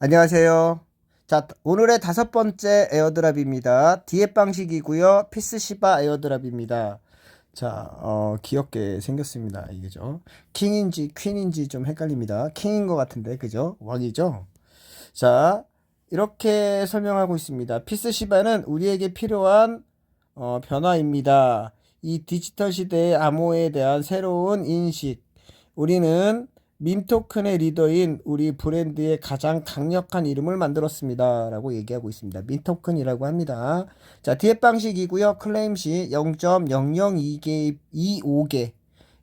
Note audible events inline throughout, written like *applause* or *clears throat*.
안녕하세요. 자, 오늘의 다섯 번째 에어드랍입니다. 디엣 방식이고요. 피스시바 에어드랍입니다. 자, 어, 귀엽게 생겼습니다. 이게죠. 킹인지 퀸인지 좀 헷갈립니다. 킹인 것 같은데, 그죠? 왕이죠? 자, 이렇게 설명하고 있습니다. 피스시바는 우리에게 필요한 어, 변화입니다. 이 디지털 시대의 암호에 대한 새로운 인식. 우리는 민토큰의 리더인 우리 브랜드의 가장 강력한 이름을 만들었습니다. 라고 얘기하고 있습니다. 민토큰이라고 합니다. 자, 디엣 방식이고요. 클레임 시 0.002개, 25개,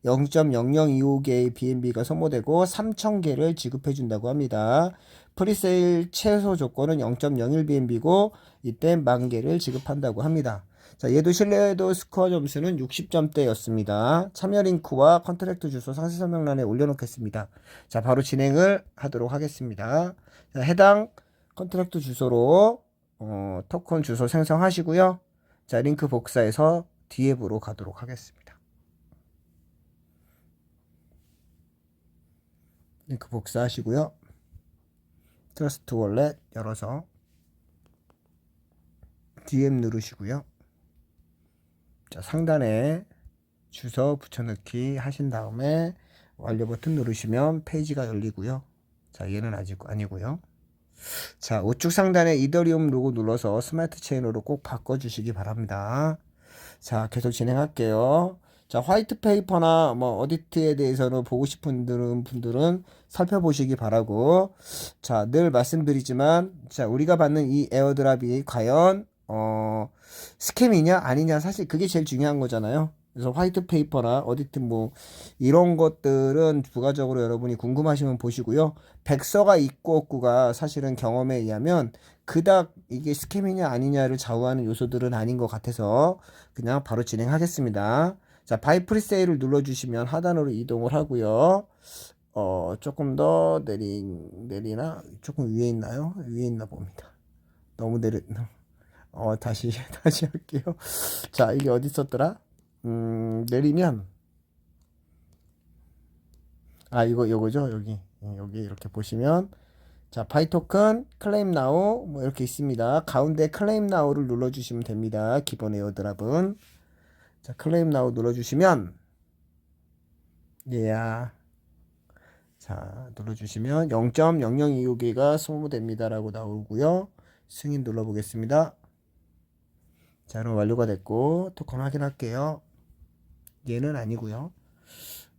0.0025개의 BNB가 소모되고 3,000개를 지급해준다고 합니다. 프리세일 최소 조건은 0.01BNB고 이때 만 개를 지급한다고 합니다. 자, 얘도 신뢰도 스코어 점수는 60점대였습니다. 참여 링크와 컨트랙트 주소 상세 설명란에 올려놓겠습니다. 자, 바로 진행을 하도록 하겠습니다. 자, 해당 컨트랙트 주소로 어, 토큰 주소 생성하시고요. 자, 링크 복사해서 디앱으로 가도록 하겠습니다. 링크 복사하시고요. 트러스트 월렛 열어서 DM 누르시고요. 자, 상단에 주소 붙여넣기 하신 다음에 완료 버튼 누르시면 페이지가 열리고요. 자, 얘는 아직 아니고요. 자, 우측 상단에 이더리움 로고 눌러서 스마트 체인으로 꼭 바꿔 주시기 바랍니다. 자, 계속 진행할게요. 자, 화이트 페이퍼나 뭐 어디트에 대해서는 보고 싶은 분들은, 분들은 살펴보시기 바라고. 자, 늘 말씀드리지만, 자, 우리가 받는 이 에어드랍이 과연, 어, 스캠이냐, 아니냐, 사실 그게 제일 중요한 거잖아요. 그래서 화이트 페이퍼나 어디트 뭐, 이런 것들은 부가적으로 여러분이 궁금하시면 보시고요. 백서가 있고 없고가 사실은 경험에 의하면 그닥 이게 스캠이냐 아니냐를 좌우하는 요소들은 아닌 것 같아서 그냥 바로 진행하겠습니다. 자, 바이 프리세일을 눌러주시면 하단으로 이동을 하고요. 어, 조금 더 내리, 내리나? 조금 위에 있나요? 위에 있나 봅니다. 너무 내리, 어, 다시, *laughs* 다시 할게요. 자, 이게 어디 있었더라? 음, 내리면, 아, 이거, 요거죠? 여기. 예, 여기 이렇게 보시면, 자, 바이 토큰, 클레임 나우, 뭐 이렇게 있습니다. 가운데 클레임 나우를 눌러주시면 됩니다. 기본 에어드랍은. 자, 클레임 나우 눌러주시면, 얘야. 자, 눌러주시면 0.0025개가 소모됩니다라고 나오고요. 승인 눌러보겠습니다. 자, 그럼 완료가 됐고, 토큰 확인할게요. 얘는 아니고요.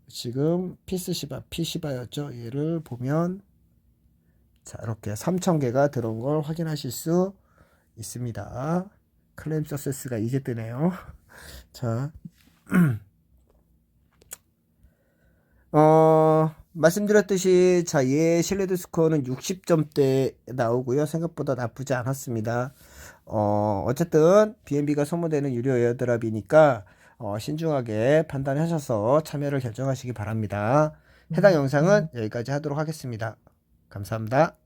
지금 피스시바, 피시바였죠. 얘를 보면, 자, 이렇게 3,000개가 들어온 걸 확인하실 수 있습니다. 클레임 서세스가 이제 뜨네요. *laughs* 자, *clears throat* 어, 말씀드렸듯이, 자, 얘 신뢰도 스코어는 60점대 나오고요. 생각보다 나쁘지 않았습니다. 어, 어쨌든, BNB가 소모되는 유료 에어드랍이니까, 어, 신중하게 판단하셔서 참여를 결정하시기 바랍니다. 해당 영상은 여기까지 하도록 하겠습니다. 감사합니다.